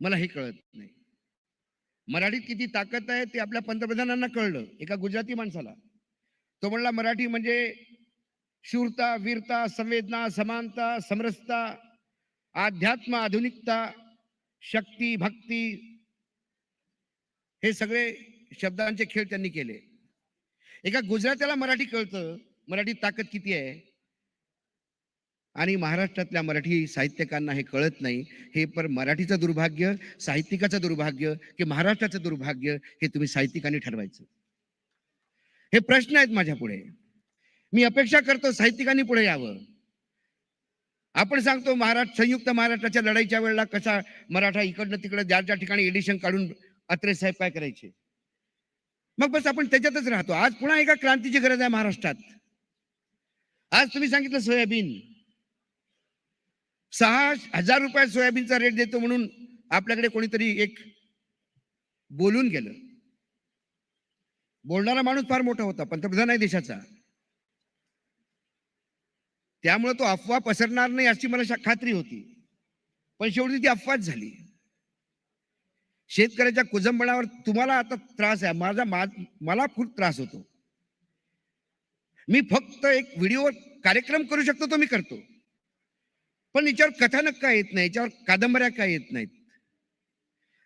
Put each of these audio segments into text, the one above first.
मला हे कळत नाही. मराठीत किती ताकद आहे ते आपल्या पंतप्रधानांना कळलं एका गुजराती माणसाला. तो म्हणला मराठी म्हणजे शूरता वीरता संवेदना समानता समरसता अध्यात्म आधुनिकता शक्ती भक्ती. हे सगळे शब्दांचे खेळ त्यांनी केले. एका गुजरात्याला मराठी कळतं मराठी ताकद किती आहे? आणि महाराष्ट्रातल्या मराठी साहित्यकांना हे कळत नाही. हे पर मराठीचं दुर्भाग्य साहित्यिकाचं दुर्भाग्य की महाराष्ट्राचं दुर्भाग्य हे तुम्ही साहित्यिकांनी ठरवायचं. हे प्रश्न आहेत माझ्या पुढे. मी अपेक्षा करतो साहित्यिकांनी पुढे यावं. आपण सांगतो महाराष्ट्र संयुक्त महाराष्ट्राच्या लढाईच्या वेळेला कसा मराठा इकडनं तिकडं ज्या ज्या ठिकाणी एडिशन काढून अत्रे साहेब काय करायचे? मग बस आपण त्याच्यातच राहतो. आज पुन्हा एका क्रांतीची गरज आहे महाराष्ट्रात. आज तुम्ही सांगितलं सोयाबीन. सहा हजार रुपये सोयाबीनचा रेट देतो म्हणून आपल्याकडे कोणीतरी एक बोलून गेलं. बोलणारा माणूस फार मोठा होता पंतप्रधान आहे देशाचा. त्यामुळे तो अफवा पसरणार नाही अशी मला खात्री होती. पण शेवटी ती अफवाच झाली. शेतकऱ्याच्या कुजंबणावर तुम्हाला आता त्रास आहे. माझा मा- मला खूप त्रास होतो. मी फक्त एक व्हिडिओ कार्यक्रम करू शकतो तो मी करतो. पण याच्यावर कथानक काय येत नाही याच्यावर कादंबऱ्या काय येत नाहीत?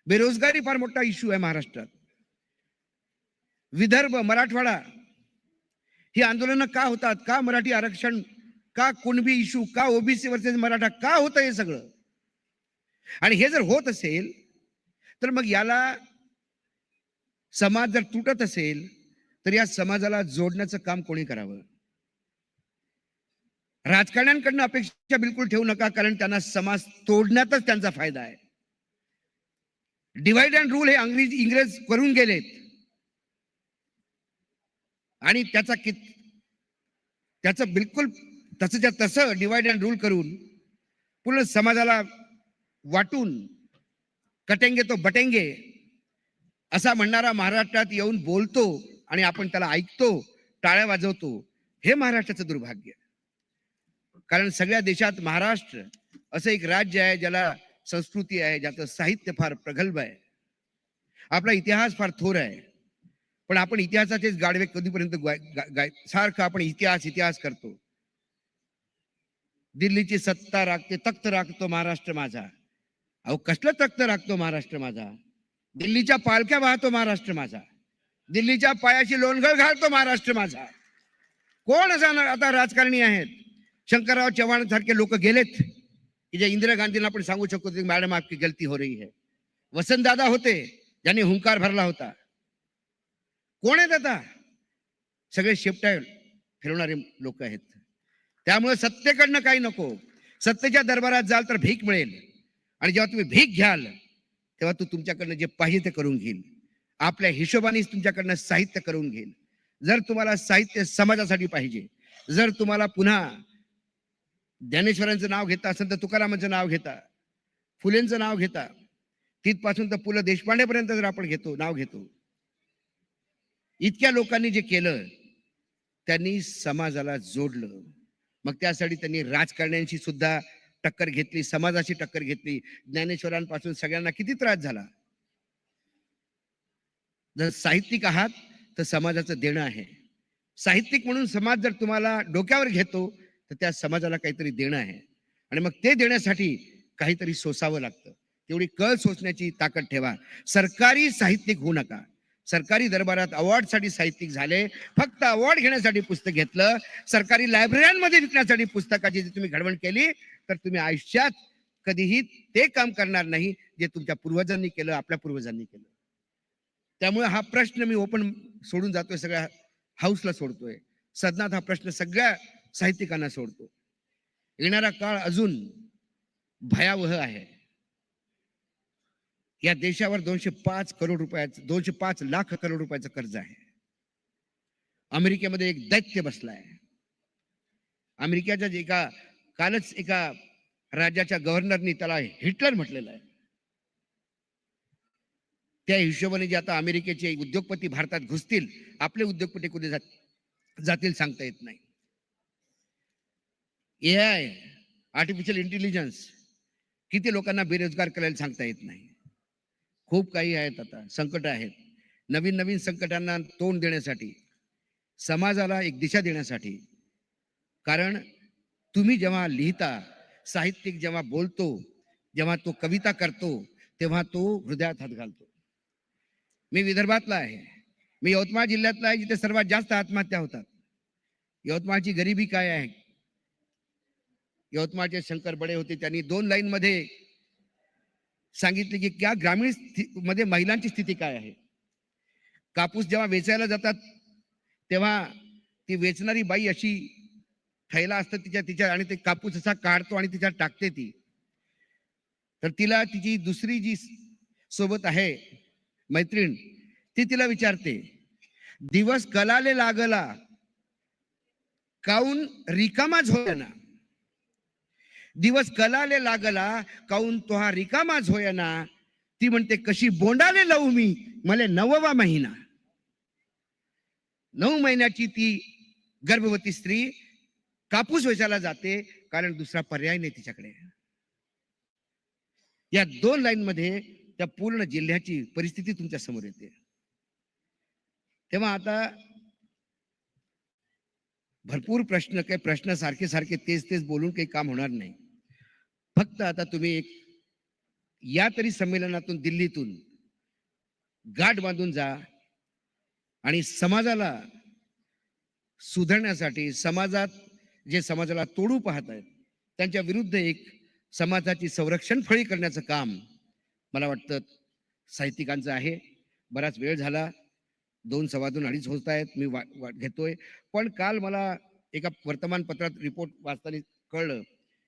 बेरोजगारी फार मोठा इश्यू आहे महाराष्ट्रात. विदर्भ मराठवाडा ही आंदोलनं का होतात? का मराठी आरक्षण का कुणबी इश्यू का ओबीसी वर्सेस मराठा का होतं हे सगळं? आणि हे जर होत असेल तर मग याला समाज जर तुटत असेल तर या समाजाला जोडण्याचं काम कोणी करावं? राजकारण्यांकडनं अपेक्षा बिलकुल ठेवू नका कारण त्यांना समाज तोडण्यातच त्यांचा फायदा आहे. डिवाइड अँड रूल हे अंग्रेज इंग्रज करून गेलेत. आणि त्याचा कित त्याचं बिलकुल तसंच्या तसं डिवाइड अँड रूल करून पूर्ण समाजाला वाटून कटेंगे तो बटेंगे असा म्हणणारा महाराष्ट्रात येऊन बोलतो आणि आपण त्याला ऐकतो टाळ्या वाजवतो हे महाराष्ट्राचं दुर्भाग्य. कारण सगळ्या देशात महाराष्ट्र असं एक राज्य आहे ज्याला संस्कृती आहे ज्याचं साहित्य फार प्रगल्भ आहे. आपला इतिहास फार थोर आहे. पण आपण इतिहासाचेच गाडवे कधीपर्यंत सारखं आपण इतिहास इतिहास करतो. दिल्लीची सत्ता राखते तख्त राखतो महाराष्ट्र माझा. अहो कसलं तख्त राखतो महाराष्ट्र माझा? दिल्लीच्या पालख्या वाहतो महाराष्ट्र माझा. दिल्लीच्या पायाशी लोणगळ घालतो महाराष्ट्र माझा. कोण असा ना- आता राजकारणी आहेत? शंकरराव चव्हाण सारखे लोक गेलेत की जे इंदिरा गांधींना आपण सांगू शकतो की मॅडम आपकी गलती हो रही है. वसंतदादा होते ज्यांनी हुंकार भरला होता. कोण आहेत आता? सगळे शेपट्या फिरवणारे लोक आहेत. त्यामुळे सत्तेकडनं काही नको. सत्तेच्या दरबारात जाल तर भीक मिळेल. आणि जेव्हा तुम्ही भीक घ्याल तेव्हा तू तुमच्याकडनं जे पाहिजे ते करून घेईल. आपल्या हिशोबानेच तुमच्याकडनं साहित्य करून घेईल. जर तुम्हाला साहित्य समाजासाठी पाहिजे जर तुम्हाला पुन्हा ज्ञानेश्वरांचं नाव घेता असेल तर तुकारामांचं नाव घेता फुलेंचं नाव घेता तिथपासून तर पु ल देशपांडेपर्यंत जर आपण घेतो नाव घेतो. इतक्या लोकांनी जे केलं त्यांनी समाजाला जोडलं. मग त्यासाठी त्यांनी राजकारण्यांशी सुद्धा टक्कर घेतली समाजाची टक्कर घेतली. ज्ञानेश्वरांपासून सगळ्यांना किती त्रास झाला? जर साहित्यिक आहात तर समाजाचं देणं आहे. साहित्यिक म्हणून समाज जर तुम्हाला डोक्यावर घेतो तर त्या समाजाला काहीतरी देणं आहे. आणि मग ते देण्यासाठी काहीतरी सोसावं लागतं. तेवढी कळ सोसण्याची ताकद ठेवा. सरकारी साहित्यिक होऊ नका. सरकारी दरबारात अवॉर्डसाठी साहित्यिक झाले. फक्त अवॉर्ड घेण्यासाठी पुस्तक घेतलं. सरकारी लायब्ररीमध्ये विकण्यासाठी पुस्तकाची जर तुम्ही घडवण केली तर तुम्ही आयुष्यात कधीही ते काम करणार नाही जे तुमच्या पूर्वजांनी केलं आपल्या पूर्वजांनी केलं. त्यामुळे हा प्रश्न मी ओपन सोडून जातोय सगळ्या हाऊसला सोडतोय. सदनात हा प्रश्न सगळ्या साहित्यिकांना सोडतो. येणारा काळ अजून भयावह आहे. या देशावर दोनशे पाच करोड रुपयाचं दोनशे पाच लाख करोड रुपयाचं कर्ज आहे. अमेरिकेमध्ये एक दैत्य बसलाय. अमेरिकेच्या एका कालच एका राज्याच्या गव्हर्नरनी त्याला हिटलर म्हटलेलं आहे. त्या हिशोबाने जे आता अमेरिकेचे उद्योगपती भारतात घुसतील आपले उद्योगपती कुठे जात जातील सांगता येत नाही. ए आय आर्टिफिशियल इंटेलिजन्स किती लोकांना बेरोजगार करायला सांगता येत नाही. खूप काही आहेत आता संकट आहेत. नवीन नवीन संकटांना तोंड देण्यासाठी समाजाला एक दिशा देण्यासाठी कारण तुम्ही जेव्हा लिहिता साहित्यिक जेव्हा बोलतो जेव्हा तो कविता करतो तेव्हा तो हृदयात हात घालतो. मी विदर्भातला आहे. मी यवतमाळ जिल्ह्यातला आहे जिथे सर्वात जास्त आत्महत्या होतात. यवतमाळची गरिबी काय आहे? यवतमाळचे शंकर बडे होते. त्यांनी दोन लाईन मध्ये सांगितले की त्या ग्रामीणमध्ये महिलांची स्थिती काय आहे? कापूस जेव्हा वेचायला जातात तेव्हा ती वेचणारी बाई अशी थैला असतं तिच्या तिच्या आणि ते कापूस असा काढतो आणि तिच्या टाकते ती. तर तिला तिची दुसरी जी सोबत आहे मैत्रीण ती तिला विचारते दिवस कलाले लागला काऊन रिकामा होयना दिवस कलाले लागला काऊन तो हा रिकामाच होयना ती म्हणते कशी बोंडाले लावू मी? मला नववा महिना. नऊ महिन्याची ती गर्भवती स्त्री कापूस वेचायला जाते कारण दुसरा पर्याय नाही तिच्याकडे. या दोन लाईन मध्ये त्या पूर्ण जिल्ह्याची परिस्थिती तुमच्यासमोर येते. तेव्हा आता भरपूर प्रश्न काही प्रश्न सारखे सारखे तेच तेच बोलून काही काम होणार नाही. फक्त आता तुम्ही एक या तरी संमेलनातून दिल्लीतून गाठ बांधून जा आणि समाजाला सुधारण्यासाठी समाजात जे समाजाला तोडू पाहत आहेत त्यांच्या विरुद्ध एक समाजाची संरक्षण फळी करण्याचं काम मला वाटतं साहित्यिकांचं आहे. बराच वेळ झाला. दोन सव्वा दोन अडीच होत आहेत मी वाट वाट घेतोय. पण काल मला एका वर्तमानपत्रात रिपोर्ट वाचताना कळलं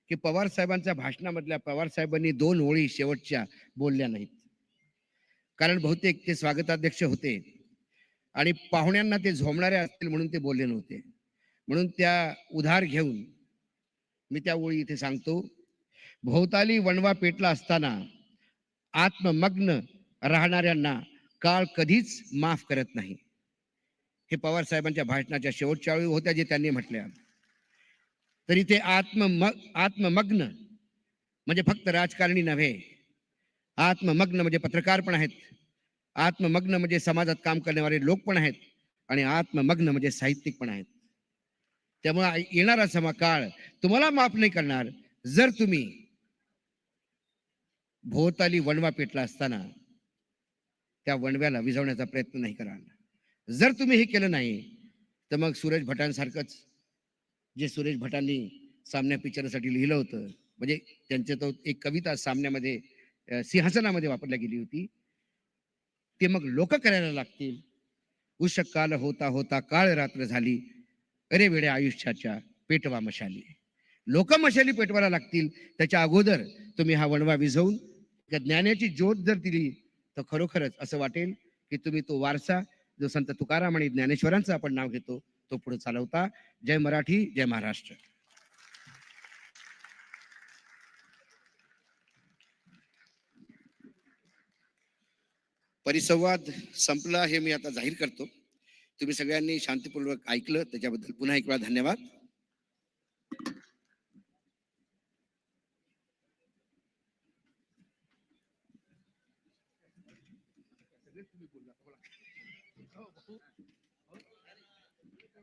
की पवार साहेबांच्या भाषणामधल्या पवार साहेबांनी दोन ओळी शेवटच्या बोलल्या नाहीत. कारण बहुतेक ते स्वागताध्यक्ष होते. आणि पाहुण्यांना ते झोमणारे असतील म्हणून ते बोलले नव्हते. म्हणून त्या उधार घेऊन मी त्या ओळी इथे सांगतो. भोवताली वणवा पेटला असताना आत्ममग्न राहणाऱ्यांना काळ कधीच माफ करत नाही. हे पवार साहेबांच्या भाषणाच्या शेवटच्या वेळी होत्या जे त्यांनी म्हटल्या. तरी ते आत्म आत्ममग्न म्हणजे फक्त राजकारणी नव्हे. आत्ममग्न म्हणजे पत्रकार पण आहेत. आत्ममग्न म्हणजे समाजात काम करणारे लोक पण आहेत आणि आत्ममग्न म्हणजे साहित्यिक पण आहेत. त्यामुळे येणारा समा काळ तुम्हाला माफ नाही करणार. जर तुम्ही भोवताली वणवा पेटला असताना त्या वणव्याला विझवण्याचा प्रयत्न नाही कराल. जर तुम्ही हे केलं नाही तर मग सूरज भटांसारखंच जे सुरेश भटांनी सामन्या पिक्चरसाठी लिहिलं होतं म्हणजे त्यांचे तो एक कविता सामन्यामध्ये सिंहासनामध्ये वापरल्या गेली होती. ते मग लोक करायला लागतील. उष काल होता होता काळ रात्र झाली. अरे वेड्या आयुष्याच्या पेटवा मशाली. लोक मशाली पेटवायला लागतील. त्याच्या अगोदर तुम्ही हा वणवा विझवून त्या ज्ञानाची ज्योत जर दिली तर खरोखरच असं वाटेल की तुम्ही तो वारसा जो संत तुकाराम आणि ज्ञानेश्वरांचं आपण नाव घेतो तो पुढे चालवता. जय मराठी जय महाराष्ट्र. परिसंवाद संपला हे मी आता जाहीर करतो. तुम्ही सगळ्यांनी शांतीपूर्वक ऐकलं त्याच्याबद्दल पुन्हा एक वेळा धन्यवाद.